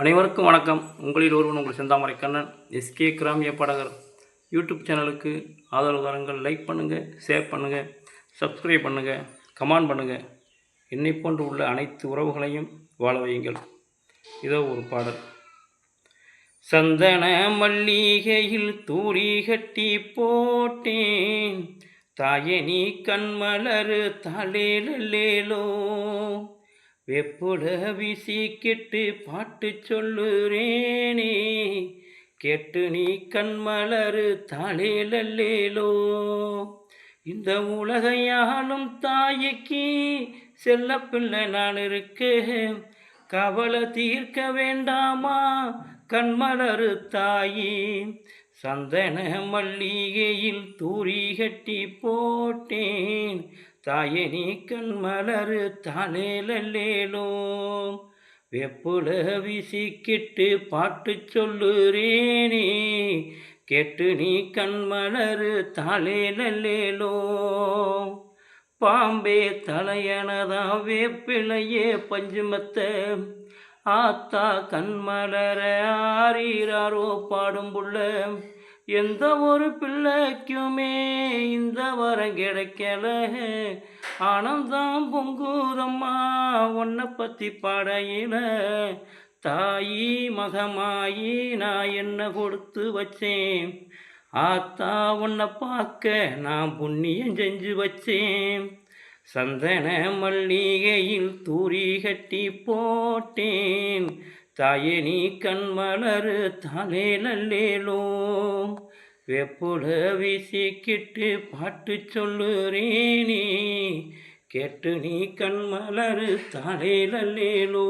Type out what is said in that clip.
அனைவருக்கும் வணக்கம். உங்களில் ஒருவன் உங்கள் செந்தாமரை கண்ணன் எஸ்கே கிராமிய பாடகர். யூடியூப் சேனலுக்கு ஆதரவு தாருங்கள். லைக் பண்ணுங்கள் ஷேர் பண்ணுங்கள் சப்ஸ்கிரைப் பண்ணுங்கள் கமெண்ட் பண்ணுங்கள் என்னை போன்று உள்ள அனைத்து உறவுகளையும் வாழ வையுங்கள். இதோ ஒரு பாடல். சந்தன மல்லிகையில் தூரி கட்டி போட்டேன். தாயே நீ கண்மலரு தலேலேலோ வெப்புட வீசிக்கிட்டு பாட்டு சொல்லுறேனே? கேட்டு நீ கண்மலரு தாளேலல்லேலோ. இந்த உலகையாலும் தாய்க்கு செல்ல பிள்ளை நான் இருக்கேன். கவலை தீர்க்க வேண்டாமா? கண்மலரு தாயே சந்தன மல்லிகையில் தூரி கட்டி போட்டேன். தாயே நீ கண்மலரு தாளேலேலோ வெப்புல விசிக்கிட்டு பாட்டு சொல்லுறேனே கேட்டு நீ கண்மலரு தாளேலேலோ பாம்பே தலையனதா வேப்பிலையே பஞ்சுமத்த ஆத்தா கண்மலர ஆரீராரோ பாடும் புள்ள. எந்த ஒரு பிள்ளைக்குமே இந்த வரம் கிடைக்கல. ஆனந்தம் பொங்குதம்மா உன்னை பற்றி பாடையில. தாயி மகமாயி நான் என்ன கொடுத்து வச்சேன்? ஆத்தா உன்னை பார்க்க நான் புண்ணியம் செஞ்சு வச்சேன். சந்தன மல்லிகையில் தூரி கட்டி போட்டேன். தாயே நீ கண்மலரு தாளேலோ வெப்புல வீசிக்கிட்டு பாட்டு சொல்லுறேனே. கேட்டு நீ கண்மலரு தாளேலோ